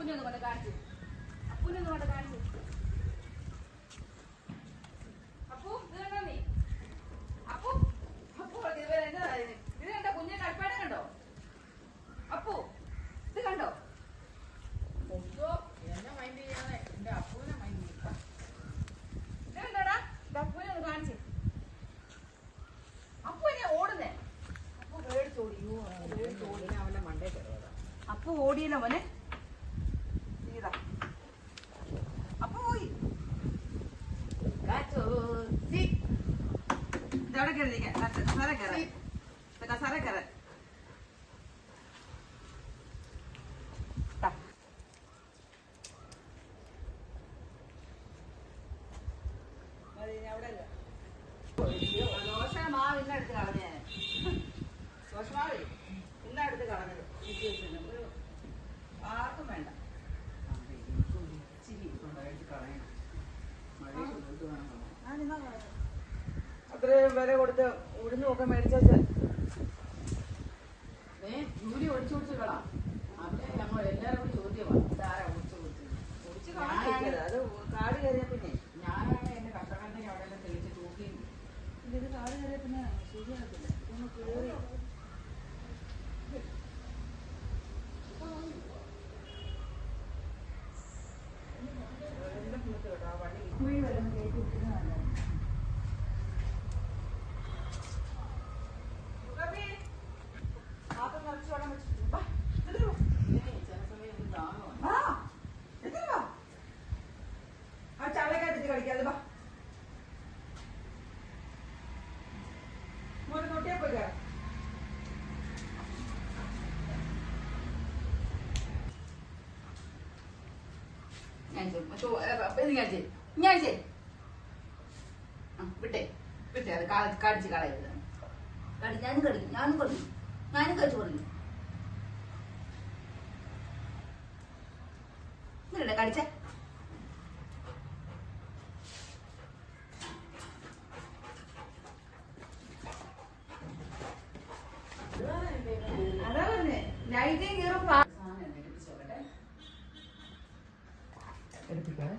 കാണിച്ചു. അപ്പൂനൊന്നും കൊണ്ട് കാണിച്ചു. അപ്പു ഇത് കണ്ടോ? നീ അപ്പു അപ്പു ഇതുവരെ എന്നതാ ഇത് കണ്ടോ? കുഞ്ഞെ കൽപ്പാടം കണ്ടോ? അപ്പു ഇത് കണ്ടോ? ഒന്നോ എന്നെ മൈൻഡ് ചെയ്യാതെ. എന്റെ അപ്പൂനെ മൈൻഡ് ചെയ്യും ഇത് കണ്ടോടാ? ഇത് അപ്പൂനെ ഒന്ന് കാണിച്ചു. അപ്പു എന്നെ ഓടുന്നേ? അപ്പു പേടിച്ചോടി അയ്യോ, ഓടിനെ അവന്റെ മണ്ടേ കയറുക അപ്പു ഓടിയല്ലോ മോനെ ഇതാ അപ്പു പോയി ഇതവിടെ കയറി നിൽക്കാൻ കസര കയറാൻ കയറാൻ ഇല്ല. ദോശ മാവ് ഇന്ന എടുത്ത് കളഞ്ഞ ദോശ മാവ് ഇന്ന എടുത്ത് കളഞ്ഞത്. വിദ്യാഭ്യാസത്തിന് ഒരു ആർക്കും വേണ്ട. ഇച്ചിരി കളയണം. മഴയിൽ അത്രയും വില കൊടുത്ത് ഉഴുന്നൊക്കെ മേടിച്ചാൽ ഏ ജൂലി ഒടിച്ചു ഒടിച്ച് കളാം അവിടെ ഞങ്ങൾ എല്ലാവരും കൂടി ചോദ്യമാണ് ഇതാരാ ഒടിച്ചു കൊടുത്തത് അത് കാട് കയറിയ പിന്നെ. ഞാനാണ് എന്റെ കഷ്ടകാലത്തേക്ക് അവിടെ എല്ലാം തെളിച്ച് തൂക്കി. ഇത് കാട് കയറിയ പിന്നെ ശരിയാകത്തില്ല. ഇതൊന്ന് കേറി. ഞാൻ ചെയ്യും. വിട്ടേ വിട്ടേ അത് കടിച്ച് കളയരുത്. ഞാനും കടിക്കും ഞാനും കടിക്കും ഞാനും കഴിച്ചു കൊടുക്കും എന്നിട്ട് കടിച്ച അതാ പറഞ്ഞേ ലൈറ്റും കീറും എടുപ്പിക്കാതെ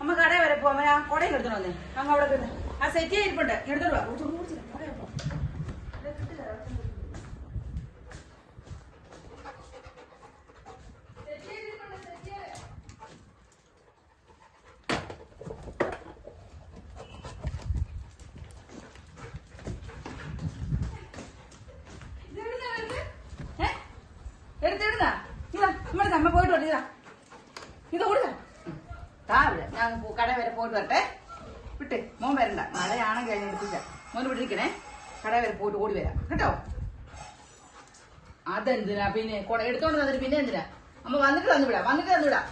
അമ്മ കടയിൽ വരെ പോവാൻ ആ കൊടയും എടുത്തോണ്ട് അങ്ങ് അവിടെ. ആ സെറ്റ് ചെയ്തിരിപ്പുണ്ട്. എടുത്തോണ്ട് വാ. ഓടിച്ചോ, ഓടിച്ചോ, എടുത്തെടുന്നാ? ഇതാ, നമ്മുടെ അമ്മ പോയിട്ട് വരട്ടെ, ഇതാ. ഇത് കൊടുക്കാം താവിടെ ഞാൻ കട വരെ പോയിട്ട് വരട്ടെ. വിട്ട് മോൻ വരണ്ട. മഴയാണെങ്കിൽ അതിനെ എടുത്തില്ല. മോൻ ഇവിടെ ഇരിക്കണേ. കട വരെ പോയിട്ട് ഓടി വരാം. കേട്ടോ? അതെന്തിനാ? പിന്നെ കൊട എടുത്തോണ്ട് വന്നിട്ട് പിന്നെ എന്തിനാ? അമ്മ വന്നിട്ട് തന്നു വിടാം വന്നിട്ട് തന്നു വിടാം.